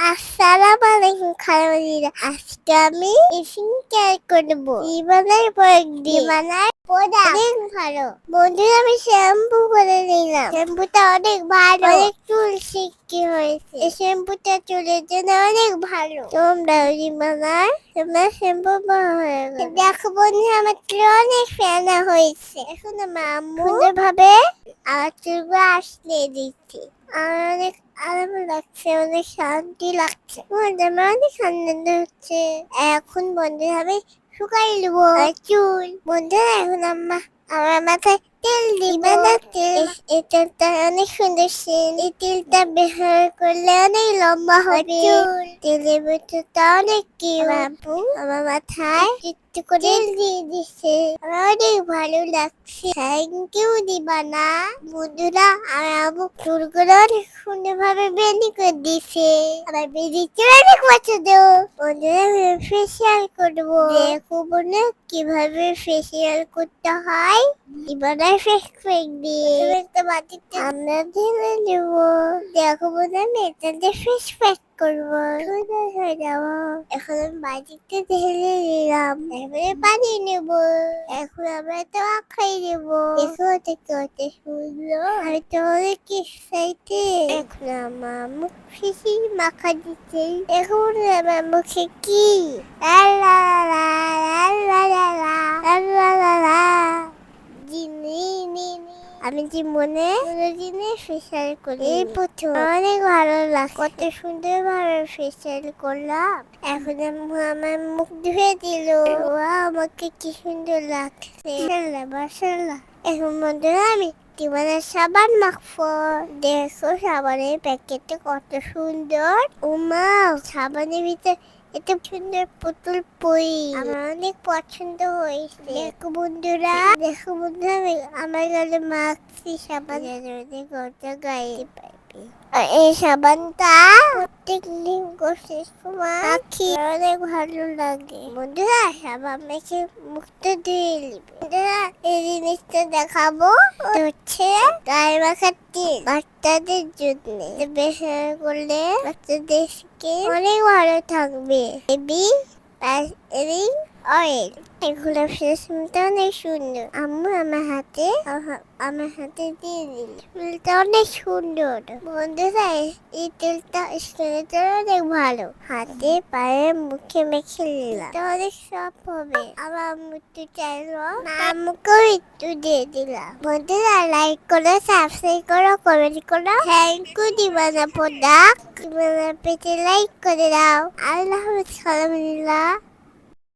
আসসালামু আজকে আমি অনেক ভালো আমি শ্যাম্পু নিলাম শ্যাম্পুটা অনেক ভালো চুল এই শ্যাম্পুটা চুলের জন্য অনেক ভালো শ্যাম্পু আমার চুলে অনেক হয়েছে এখন ভাবে চুলগুলো আসলে দিচ্ছে আমার অনেক আরাম লাগছে অনেক শান্তি লাগছে। মধ্যে আমার অনেক আনন্দ হচ্ছে। এখন বন্ধু হবে শুকাই নেব। চুল। বন্ধুরা এখন আম্মা আমার মাথায় তেল দিবে। না তেল। এই তেলটা অনেক সুন্দর সেন। এই তেলটা ব্যবহার করলে অনেক লম্বা হবে। চুল। তেলের ভিতরটা অনেক কি বাবু আমার মাথায় একটু করে তেল দিয়ে আমার অনেক ভালো লাগছে। থ্যাংক ইউ দিবা না বন্ধুরা আমার আবু চুলগুলো অনেক সুন্দর ভাবে বেনি করে দিছে আমার বেরিয়েছে অনেক পছন্দ বন্ধুরা ফেসিয়াল করব। দেখো বোনে কীভাবে ফেসিয়াল করতে হয়। এবারে ফেস ফেক দিয়ে। একটা বাটিতে আমরা ঢেলে নেব দেখো বোনে আমি এটাতে ফেস ফেক করব সোজা হয়ে যাব এখন আমি বাটিতে ঢেলে নিলাম এবারে পানি নেব এখন আমরা তো আখাই নেব দেখো থেকে হতে শুনলো আমি তো অনেক এক্সাইটেড এখন আমার মুখ ফিসি মাখা দিচ্ছে এখন আমার মুখে কি লা লা লা লা লা লা লা লা লা আমি যে মনে কোনো জিনিস ফেসিয়াল করি এই প্রথম। অনেক ভালো লাগে কত সুন্দর ভাবে ফেসিয়াল করলাম। এখন আমার মুখ ধুয়ে দিল। ওয়া আমাকে কি সুন্দর লাগছে। মাসাল্লাহ এখন বন্ধুরা আমি জীবনের সাবান মাখবো দেখো সাবানের প্যাকেটটা কত সুন্দর। উমা, সাবানের ভিতরে এত সুন্দর পুতুল পই। আমার অনেক পছন্দ হয়েছে। দেখো বন্ধুরা দেখো বন্ধুরা আমার গালে মাখছি সাবান। গোটা গায়ে পাইবে এই সাবানটা প্রত্যেক দিন গোসলের সময় অনেক ভালো লাগে। বন্ধুরা, সাবান মেখে মুখটা ধুয়ে নিবে। বন্ধুরা, এই জিনিসটা দেখাবো। হচ্ছে গায়ে মাখার বাচ্চাদের জন্য। ব্যবহার করলে বাচ্চাদের অনেক ভালো থাকবে। এবি এবি অয়েল এগুলো ফেসটা অনেক সুন্দর। আম্মু আমার হাতে আমার হাতে দিয়ে দিল। ফুলটা অনেক সুন্দর। বন্ধুরা, এই তেলটা স্কিনের অনেক ভালো। হাতে, পায়ে, মুখে মেখে নিলাম। এটা অনেক সব হবে। আমার আম্মু চাইলো। আম্মুকেও একটু দিয়ে দিলাম। বন্ধুরা লাইক করো সাবস্ক্রাইব করো কমেন্ট করো। থ্যাংক ইউ দিবানা প্রোডাক্ট দিবানা পেজে লাইক করে দাও। আল্লাহ হাফিজ